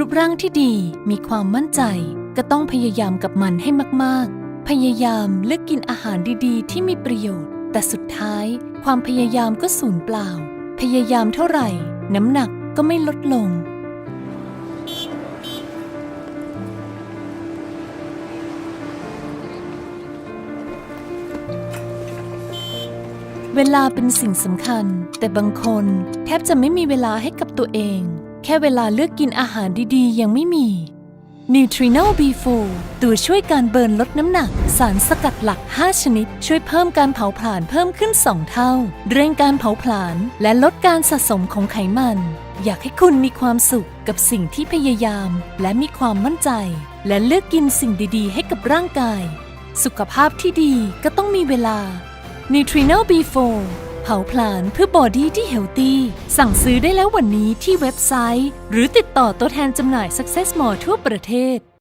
รูปร่างที่ดีมีความมั่นใจ ก็ต้องพยายามกับมันให้มากๆ พยายามเลือกกินอาหารดีๆ ที่มีประโยชน์ แต่สุดท้าย ความพยายามก็สูญเปล่า พยายามเท่าไหร่ น้ำหนักก็ไม่ลดลง เวลาเป็นสิ่งสำคัญ แต่บางคนแทบจะไม่มีเวลาให้กับตัวเอง แค่เวลาเลือกกินอาหารดีๆ ยังไม่มี Neutrino B4 ตัวช่วยการเบิร์นลดน้ำหนัก สารสกัดหลัก 5 ชนิด ช่วยเพิ่มการเผาผลาญเพิ่มขึ้น 2 เท่า เร่งการเผาผลาญและลดการสะสมของไขมัน อยากให้คุณมีความสุขกับสิ่งที่พยายาม และมีความมั่นใจ และเลือกกินสิ่งดีๆ ให้กับร่างกาย สุขภาพที่ดีก็ต้องมีเวลา Neutrino B4 เผาผลาญเพื่อบอดี้ที่เฮลตี้สั่งซื้อได้แล้ววันนี้ที่เว็บไซต์ หรือติดต่อตัวแทนจำหน่าย Success More ทั่วประเทศ